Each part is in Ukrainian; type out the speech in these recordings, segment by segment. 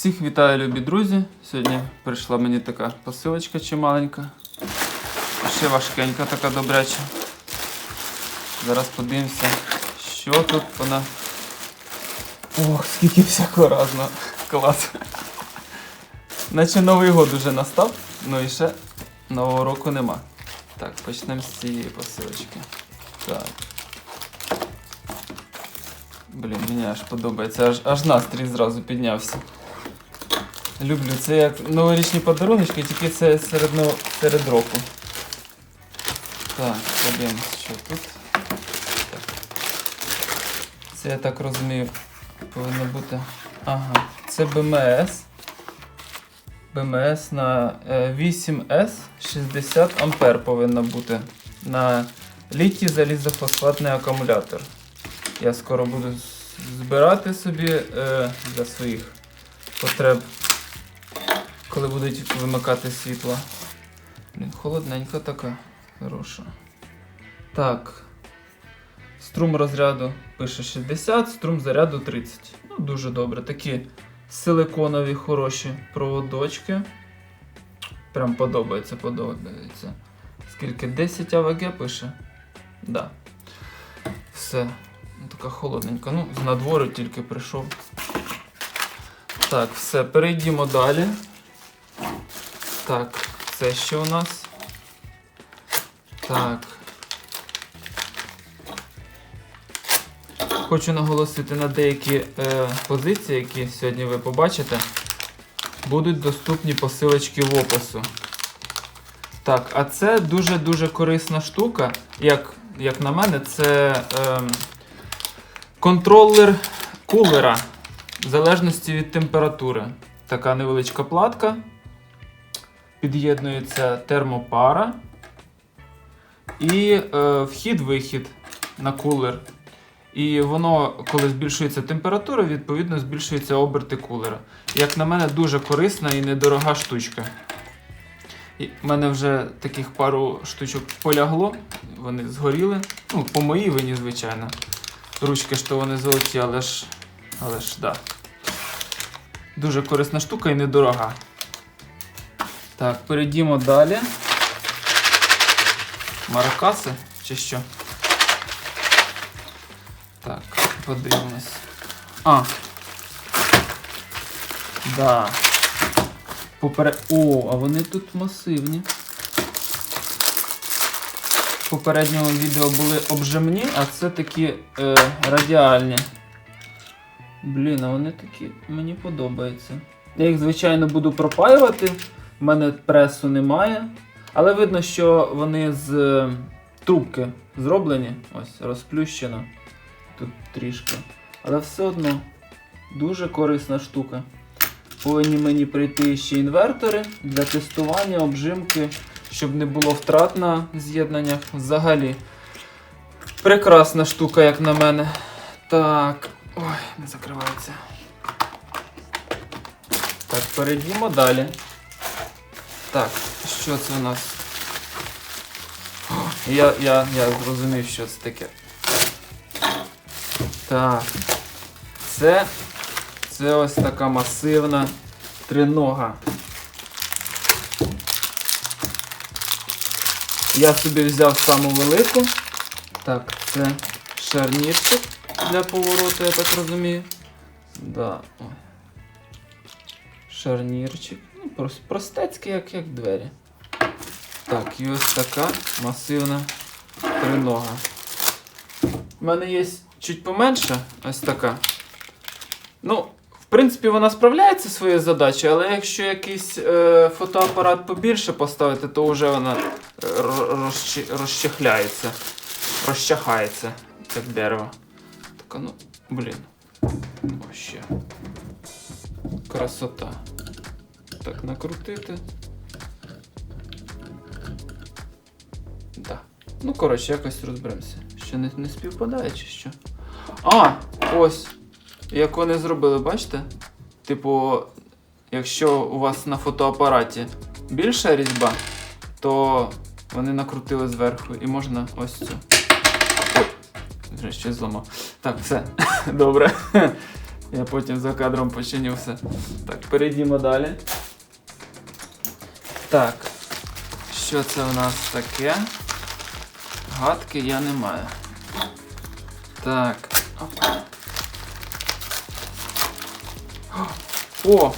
Всіх вітаю, любі друзі. Сьогодні прийшла мені така посилочка чималенька. Ще важкенька така добряча. Зараз подивимося, що тут вона. Ох, скільки всякого разного. Клас. Наче Новий год уже настав, ну і ще нового року нема. Так, почнемо з цієї посилочки. Так. Блін, мені аж подобається, аж, аж настрій зразу піднявся. Люблю, це як новорічні подарунки, тільки це серед, серед року. Так, подивимось, що тут. Це я так розумію, повинно бути. Ага, це БМС. БМС на е, 8С 60 Ампер повинно бути. На літій залізофосфатний акумулятор. Я скоро буду збирати собі е, для своїх потреб, коли будуть вимикати світло. Блін, холодненька така, хороша. Так. Струм розряду пише 60, струм заряду 30. Ну, дуже добре. Такі силиконові хороші проводочки. Прям подобається, подобається. Скільки? 10 АВГ пише? Да. Все. Ну, Така холодненька. Ну, з надвору тільки прийшов. Так, все, перейдімо далі. Так, це що у нас? Так. Хочу наголосити на деякі е, позиції, які сьогодні ви побачите. Будуть доступні посилочки в опису. Так, а це дуже-дуже корисна штука. Як, як на мене, це е, контролер кулера в залежності від температури. Така невеличка платка. Під'єднується термопара. І е, вхід-вихід на кулер. І воно, коли збільшується температура, відповідно збільшуються оберти кулера. Як на мене, дуже корисна і недорога штучка. В мене вже таких пару штучок полягло, вони згоріли. Ну, по моїй вині, звичайно. Ручки ж то вони золоті, але ж. Але ж, да. Дуже корисна штука і недорога. Так, перейдімо далі. Маракаси чи що? Так, подивимось. А. Да. Попере... О, а вони тут масивні. В попередньому відео були обжимні, а це такі е, радіальні. Блін, а вони такі мені подобаються. Я їх, звичайно, буду пропаювати. В мене пресу немає. Але видно, що вони з е, трубки зроблені. Ось, розплющено. Тут трішки. Але все одно дуже корисна штука. Повинні мені прийти ще інвертори для тестування, обжимки, щоб не було втрат на з'єднаннях. Взагалі. Прекрасна штука, як на мене. Так. Ой, не закривається. Так, перейдімо далі. Так, що це у нас? Я, я, я зрозумів, що це таке. Так. Це, це ось така масивна тринога. Я собі взяв саму велику. Так, це шарнірчик для повороту, я так розумію. Да. Шарнірчик. Ну, прос- простецький, як, як двері. Так, і ось така масивна тринога. У мене є чуть поменше, ось така. Ну, в принципі, вона справляється своєю задачею, але якщо якийсь е, фотоапарат побільше поставити, то вже вона е, ро- розчі- розчехляється, розчахається, як дерево. Така, ну, блін. Вообще. Красота. Так, накрутити. Да. Ну, коротше, якось розберемося. Ще не, не співпадає чи що? А, ось. Як вони зробили, бачите? Типу, якщо у вас на фотоапараті більша різьба, то вони накрутили зверху і можна ось цю. Ой, вже щось зламав. Так, все. Добре. Я потім за кадром починю все. Так, перейдімо далі. Так. Що це у нас таке? Гадки я не маю. Так. О!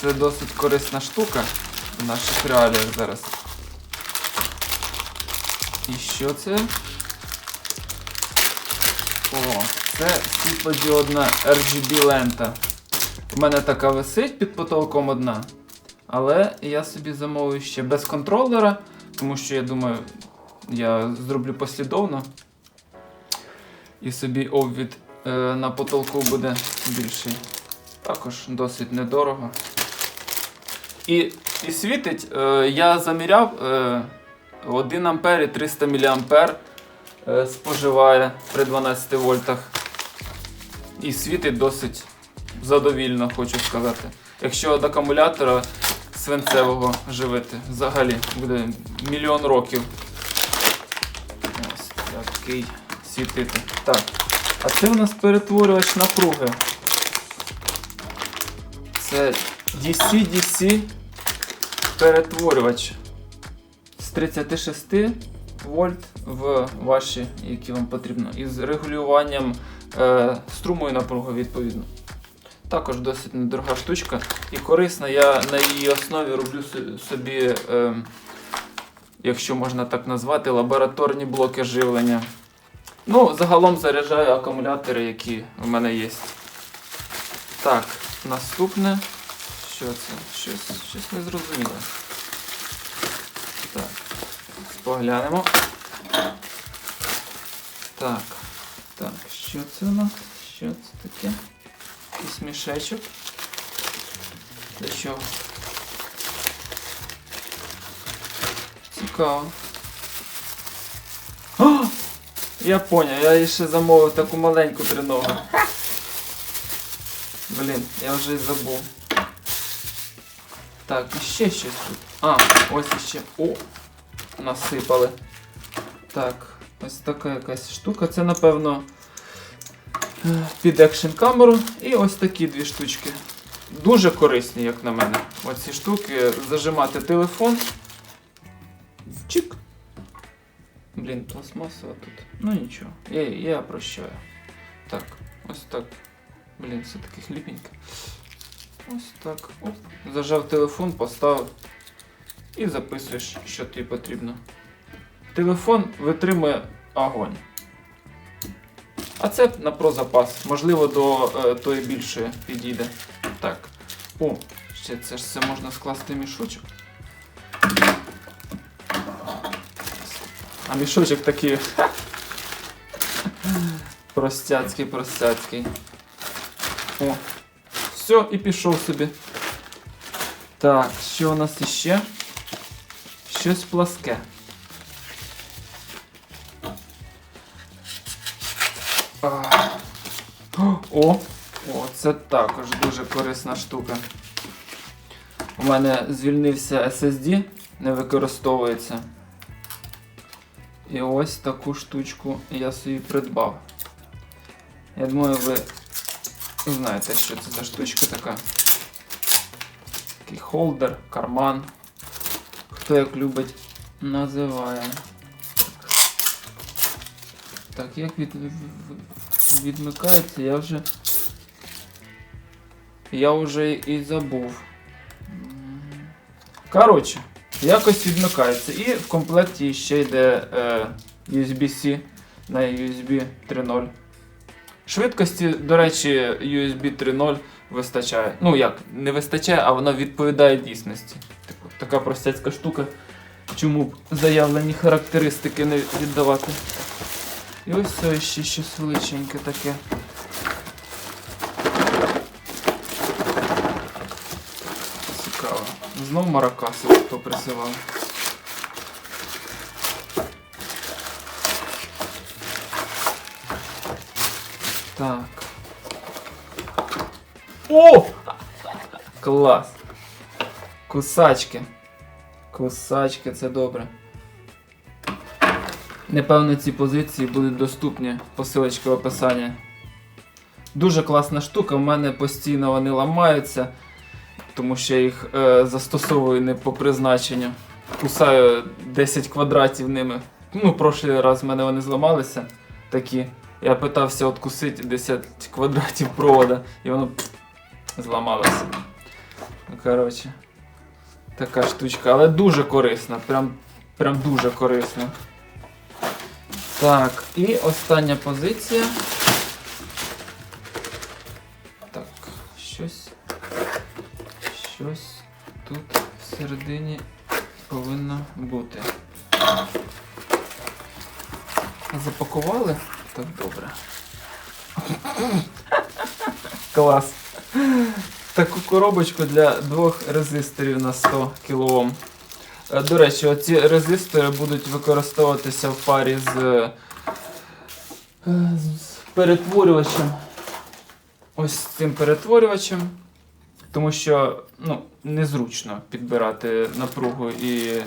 Це досить корисна штука в наших реаліях зараз. І що це? О, це світлодіодна RGB лента. У мене така висить під потолком одна. Але я собі замовив ще без контролера, тому що я думаю, я зроблю послідовно. І собі обвід е, на потолку буде більший. Також досить недорого. І, і світить, е, я заміряв е, 1 ампер і 300 мА е, споживає при 12 вольтах. І світить досить задовільно, хочу сказати. Якщо від акумулятора свинцевого живити, взагалі буде мільйон років. Ось такий світити. Так. А це у нас перетворювач напруги. Це DC-DC перетворювач з 36 вольт в ваші, які вам потрібно, і з регулюванням е, струму напруги відповідно. Також досить недорога штучка і корисна. Я на її основі роблю собі, е, якщо можна так назвати, лабораторні блоки живлення. Ну, загалом заряджаю акумулятори, які в мене є. Так, наступне. Що це? Щось, щось не зрозуміло. Так. Поглянемо. Так. Так, що це у нас? Що це таке? Якийсь мішечок. Для чого? Цікаво. О! Я поняв, я ще замовив таку маленьку триногу. Блін, я вже й забув. Так, і ще щось тут. А, ось іще. О! Насипали. Так, ось така якась штука. Це, напевно, під екшн камеру. І ось такі дві штучки. Дуже корисні, як на мене. Оці штуки зажимати телефон. Чик. Блін, пластмасова тут. Ну нічого, я, я прощаю. Так, ось так. Блін, все таки хліпеньке. Ось так. Оп. Зажав телефон, поставив і записуєш, що тобі потрібно. Телефон витримує огонь. А це на про запас. Можливо, до е, тої більшої підійде. Так. О, ще це ж все можна скласти в мішочок. А мішочок такий. Простяцький, простяцький. О. Все, і пішов собі. Так, що у нас іще? Щось пласке. О, о, це також дуже корисна штука. У мене звільнився SSD, не використовується. І ось таку штучку я собі придбав. Я думаю, ви знаєте, що це за штучка така. Такий холдер, карман. Хто як любить, називає. Так, як від, відмикається, я вже. Я вже і забув. Коротше, якось відмикається. І в комплекті ще йде е, USB-C на USB 3.0. Швидкості, до речі, USB 3.0 вистачає. Ну як, не вистачає, а вона відповідає дійсності. Типу, така простяцька штука. Чому б заявлені характеристики не віддавати? І ось це ще щось величеньке таке. Цікаво. Знов маракаси хто присилав. Так. О! Клас! Кусачки. Кусачки, це добре. Непевно, ці позиції будуть доступні. Посилочки в описанні. Дуже класна штука, в мене постійно вони ламаються, тому що я їх е, застосовую не по призначенню. Кусаю 10 квадратів ними. Ну, прошлий раз в мене вони зламалися такі. Я питався откусити 10 квадратів провода, і воно зламалося. Ну, Коротше, така штучка, але дуже корисна, прям, прям дуже корисна. Так, і остання позиція. Так, щось. Щось тут всередині повинно бути. Запакували? Так добре. Клас. Таку коробочку для двох резисторів на 100 кОм. Е, До речі, оці резистори будуть використовуватися в парі з, е, з перетворювачем. Ось цим перетворювачем. Тому що ну, незручно підбирати напругу і е,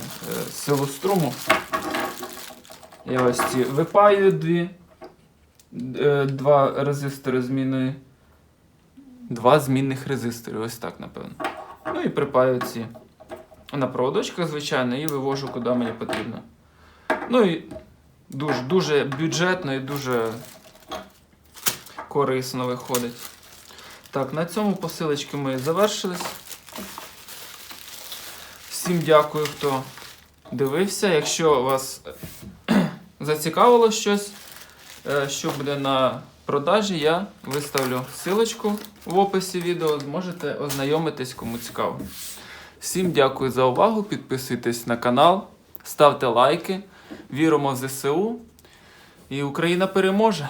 силу струму. Я ось ці випаю дві, е, два резистори змінної. Два змінних резистори, ось так, напевно. Ну і припаю ці на проводочках, звичайно, і вивожу куди мені потрібно. Ну і дуже, дуже бюджетно і дуже корисно виходить. Так, на цьому посилочки ми завершились. Всім дякую, хто дивився. Якщо вас зацікавило щось, е, що буде на продажі, я виставлю ссылочку в описі відео. Зможете ознайомитись, кому цікаво. Всім дякую за увагу. Підписуйтесь на канал, ставте лайки. Віримо в ЗСУ. І Україна переможе.